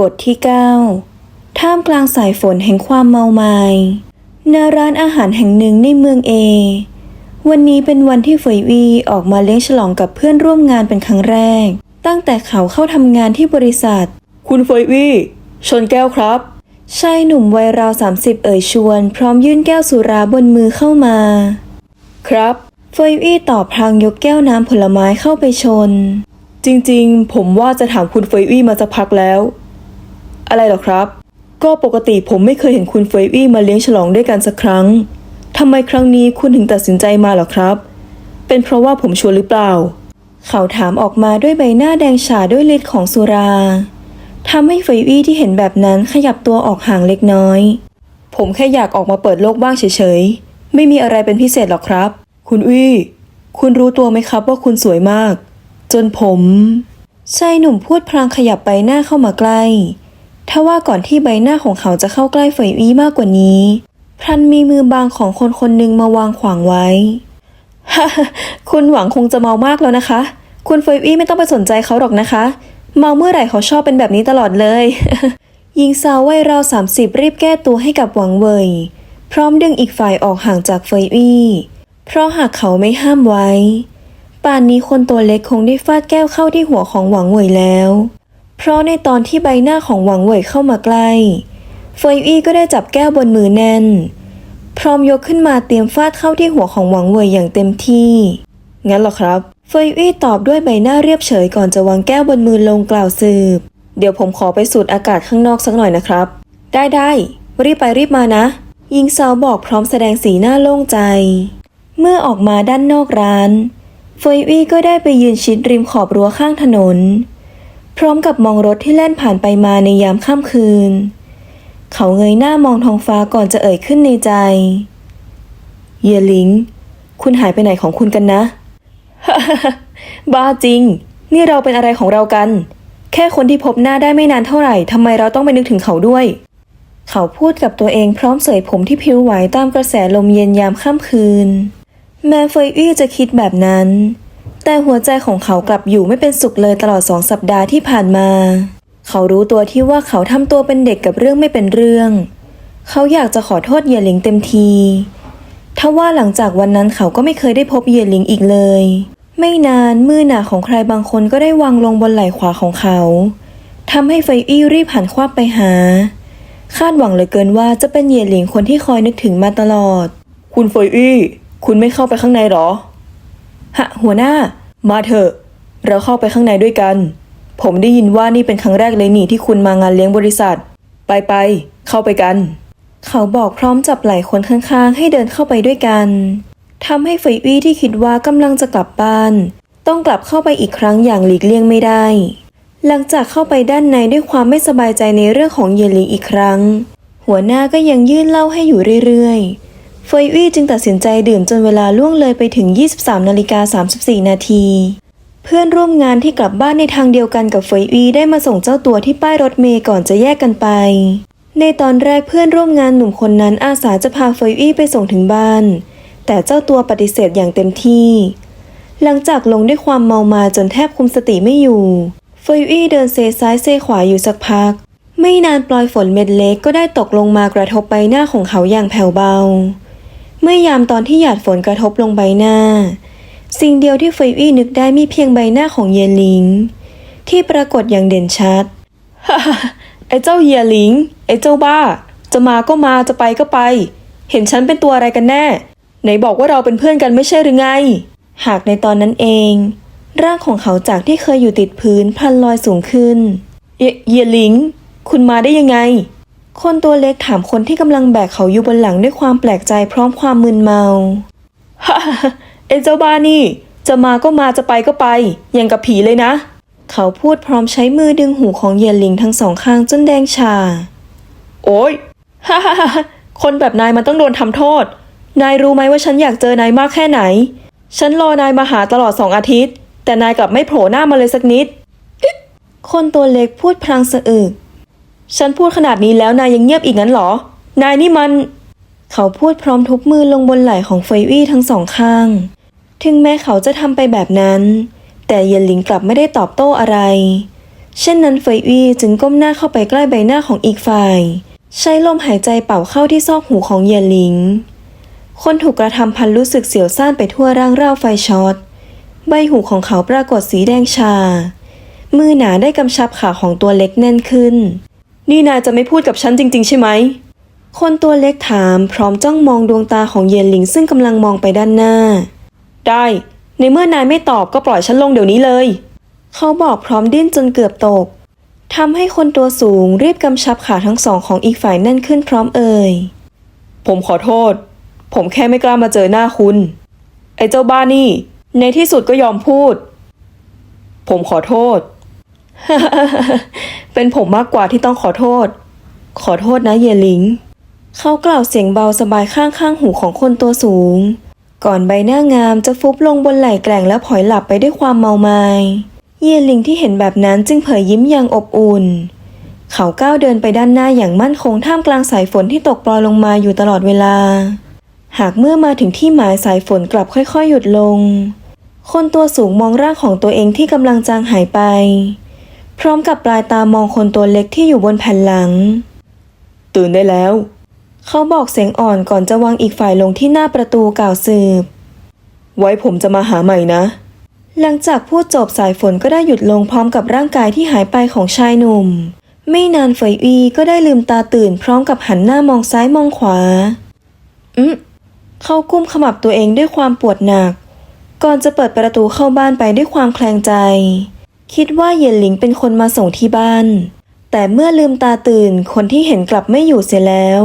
บทที่ 9 ท่ามกลางสายฝนแห่งความเมามายณร้านอาหารแห่งหนึ่งในเมืองเอ วันนี้เป็นวันที่เฟยวีออกมาเลี้ยงฉลองกับเพื่อนร่วมงานเป็นครั้งแรก ตั้งแต่เขาเข้าทำงานที่บริษัท คุณเฟยวี่ชนแก้วครับ ชายหนุ่มวัยราว 30 เอ่ยชวน พร้อมยื่นแก้วสุราบนมือเข้ามา ครับ เฟยวี่ตอบพลางยกแก้วน้ำผลไม้เข้าไปชน จริงๆ ผมว่าจะถามคุณเฟยวี่มาสักพักแล้ว อะไรหรอครับ ก็ปกติผมไม่เคยเห็นคุณเฟยวี่มาเลี้ยงฉลองด้วยกันสักครั้งทำไมครั้งนี้คุณถึงตัดสินใจมาหรอครับ เป็นเพราะว่าผมชวนหรือเปล่า เขาถามออกมาด้วยใบหน้าแดงฉาด้วยฤทธิ์ของสุราทำให้เฟยวี่ที่เห็นแบบนั้นขยับตัวออกห่างเล็กน้อย ผมแค่อยากออกมาเปิดโลกบ้างเฉยๆ ไม่มีอะไรเป็นพิเศษหรอกครับ คุณวี่คุณรู้ตัวไหมครับว่าคุณสวยมาก จนผมชายหนุ่มพูดพลางขยับใบหน้าเข้ามาใกล้ ทว่าก่อนที่ใบหน้าของเขาจะเข้าใกล้เฟยวี่มากกว่านี้พลันมีมือบางของคนคนหนึ่งมาวางขวางไว้ฮ่าคุณหวังคงจะเมามากแล้วนะคะ คุณเฟยวี่ไม่ต้องไปสนใจเขาหรอกนะคะ เมาเมื่อไหร่เขาชอบเป็นแบบนี้ตลอดเลยหญิงสาววัยราวสามสิบรีบแก้ตัวให้กับหวังเว่ยพร้อมดึงอีกฝ่ายออกห่างจากเฟยวี่เพราะหากเขาไม่ห้ามไว้ ป่านนี้คนตัวเล็กคงได้ฟาดแก้วเข้าที่หัวของหวังเว่ยแล้ว เพราะในตอนที่ใบหน้าของหวังเว่ยเข้ามาใกล้ เฟยอี้ก็ได้จับแก้วบนมือแน่น พร้อมยกขึ้นมาเตรียมฟาดเข้าที่หัวของหวังเว่ยอย่างเต็มที่ งั้นหรอครับ เฟยอี้ตอบด้วยใบหน้าเรียบเฉยก่อนจะวางแก้วบนมือลงกล่าวสืบ เดี๋ยวผมขอไปสูดอากาศข้างนอกสักหน่อยนะครับ ได้ได้รีบไปรีบมานะหญิงสาวบอกพร้อมแสดงสีหน้าโล่งใจ เมื่อออกมาด้านนอกร้าน เฟยอี้ก็ได้ไปยืนชิดริมขอบรั้วข้างถนน พร้อมกับมองรถที่แล่นผ่านไปมาในยามค่ำคืน เขาเงยหน้ามองท้องฟ้าก่อนจะเอ่ยขึ้นในใจ เยลิง คุณหายไปไหนของคุณกันนะ บ้าจริง นี่เราเป็นอะไรของเรากัน แค่คนที่พบหน้าได้ไม่นานเท่าไหร่ทำไมเราต้องไปนึกถึงเขาด้วย เขาพูดกับตัวเองพร้อมเสยผมที่พิ้วไหวตามกระแสลมเย็นยามค่ำคืน แม้เฟยอี้จะคิดแบบนั้น แต่หัวใจของเขากลับอยู่ไม่เป็นสุขเลยตลอดสองสัปดาห์ที่ผ่านมา เขารู้ตัวที่ว่าเขาทำตัวเป็นเด็กกับเรื่องไม่เป็นเรื่อง เขาอยากจะขอโทษเยลิงเต็มทีทว่าหลังจากวันนั้นเขาก็ไม่เคยได้พบเยลิงอีกเลย ไม่นานมือหนาของใครบางคนก็ได้วางลงบนไหล่ขวาของเขาทำให้เฟยอี้รีบหันควับไปหา คาดหวังเหลือเกินว่าจะเป็นเยลิงคนที่คอยนึกถึงมาตลอด คุณเฟยอี้คุณไม่เข้าไปข้างในหรอ ฮะหัวหน้า มาเถอะ เราเข้าไปข้างในด้วยกัน ผมได้ยินว่านี่เป็นครั้งแรกเลยนี่ที่คุณมางานเลี้ยงบริษัท ไปไป เข้าไปกัน เขาบอกพร้อมจับไหล่คนข้างๆ ให้เดินเข้าไปด้วยกันทำให้เฟยวี่ที่คิดว่ากำลังจะกลับบ้าน ต้องกลับเข้าไปอีกครั้งอย่างหลีกเลี่ยงไม่ได้ หลังจากเข้าไปด้านในด้วยความไม่สบายใจในเรื่องของเยลิงอีกครั้ง หัวหน้าก็ยังยื่นเหล้าให้อยู่เรื่อยๆ เฟยวี่จึงตัดสินใจดื่มจนเวลาล่วงเลยไปถึง 23นาฬิกา34 นาที เพื่อนร่วมงานที่กลับบ้านในทางเดียวกันกับเฟยวี่ได้มาส่งเจ้าตัวที่ป้ายรถเมย์ก่อนจะแยกกันไป ในตอนแรกเพื่อนร่วมงานหนุ่มคนนั้นอาสาจะพาเฟยวี่ไปส่งถึงบ้าน แต่เจ้าตัวปฏิเสธอย่างเต็มที่ หลังจากลงด้วยความเมามาจนแทบคุมสติไม่อยู่ เฟยวี่เดินเซซ้ายเซขวาอยู่สักพักไม่นานปลอยฝนเม็ดเล็กก็ได้ตกลงมากระทบใบหน้าของเขาอย่างแผ่วเบา เมื่อยามตอนที่หยาดฝนกระทบลงใบหน้า สิ่งเดียวที่เฟยวี่นึกได้มีเพียงใบหน้าของเยลิง ที่ปรากฏอย่างเด่นชัดไอ้เจ้าเยียหลิง ไอ้เจ้าบ้า จะมาก็มาจะไปก็ไป เห็นฉันเป็นตัวอะไรกันแน่ไหนบอกว่าเราเป็นเพื่อนกันไม่ใช่หรือไง หากในตอนนั้นเอง ร่างของเขาจากที่เคยอยู่ติดพื้นพลันลอยสูงขึ้น เยเยียหลิง คุณมาได้ยังไง คนตัวเล็กถามคนที่กำลังแบกเขาอยู่บนหลังด้วยความแปลกใจพร้อมความมึนเมาฮ่าไอ้เจ้าบ้านี่ จะมาก็มาจะไปก็ไปอย่างกับผีเลยนะ เขาพูดพร้อมใช้มือดึงหูของเยลิงทั้งสองข้างจนแดงชา โอ้ยฮ่าฮ่าฮ่าคนแบบนายมันต้องโดนทำโทษ นายรู้ไหมว่าฉันอยากเจอนายมากแค่ไหน ฉันรอนายมาหาตลอดสองอาทิตย์ แต่นายกลับไม่โผล่หน้ามาเลยสักนิด คนตัวเล็กพูดพลางสะอึก ฉันพูดขนาดนี้แล้วนายยังเงียบอีกงั้นเหรอ นายนี่มัน เขาพูดพร้อมทุบมือลงบนไหล่ของเฟยวี่ทั้งสองข้าง ถึงแม้เขาจะทำไปแบบนั้น แต่เยนหลิงกลับไม่ได้ตอบโต้อะไร เช่นนั้นเฟยอี้จึงก้มหน้าเข้าไปใกล้ใบหน้าของอีกฝ่าย ใช้ลมหายใจเป่าเข้าที่ซอกหูของเยนหลิง คนถูกกระทำพันรู้สึกเสียวซ่านไปทั่วร่างร่าวไฟช็อต ใบหูของเขาปรากฏสีแดงชา มือหนาได้กำชับขาของตัวเล็กแน่นขึ้น นี่นายจะไม่พูดกับฉันจริง ๆ ใช่ไหม คนตัวเล็กถามพร้อมจ้องมองดวงตาของเหยียนหลิงซึ่งกำลังมองไปด้านหน้า ได้ ในเมื่อนายไม่ตอบก็ปล่อยฉันลงเดี๋ยวนี้เลย เขาบอกพร้อมดิ้นจนเกือบตกทำให้คนตัวสูงรีบกำชับขาทั้งสองของอีกฝ่ายแน่นขึ้นพร้อมเอ่ย ผมขอโทษ ผมแค่ไม่กล้ามาเจอหน้าคุณ ไอ้เจ้าบ้านี่ ในที่สุดก็ยอมพูด ผมขอโทษ เป็นผมมากกว่าที่ต้องขอโทษ ขอโทษนะเยลิง เขากล่าวเสียงเบาสบายข้างข้างหูของคนตัวสูง ก่อนใบหน้างามจะฟุบลงบนไหล่แกร่งและผอยหลับไปด้วยความเมามาย เยลิงที่เห็นแบบนั้นจึงเผยยิ้มอย่างอบอุ่น เขาก้าวเดินไปด้านหน้าอย่างมั่นคงท่ามกลางสายฝนที่ตกปลอยลงมาอยู่ตลอดเวลา หากเมื่อมาถึงที่หมายสายฝนกลับค่อยๆ หยุดลง คนตัวสูงมองร่างของตัวเองที่กำลังจางหายไป พร้อมกับปลายตามองคนตัวเล็กที่อยู่บนแผ่นหลัง ตื่นได้แล้ว เขาบอกเสียงอ่อนก่อนจะวางอีกฝ่ายลงที่หน้าประตูกล่าวสืบ ไว้ผมจะมาหาใหม่นะ หลังจากพูดจบสายฝนก็ได้หยุดลงพร้อมกับร่างกายที่หายไปของชายหนุ่ม ไม่นานเฟยอีก็ได้ลืมตาตื่นพร้อมกับหันหน้ามองซ้ายมองขวา อืมเขากุ้มขมับตัวเองด้วยความปวดหนัก ก่อนจะเปิดประตูเข้าบ้านไปด้วยความแคลงใจ คิดว่าเย็นหลิงเป็นคนมาส่งที่บ้าน แต่เมื่อลืมตาตื่นคนที่เห็นกลับไม่อยู่เสียแล้ว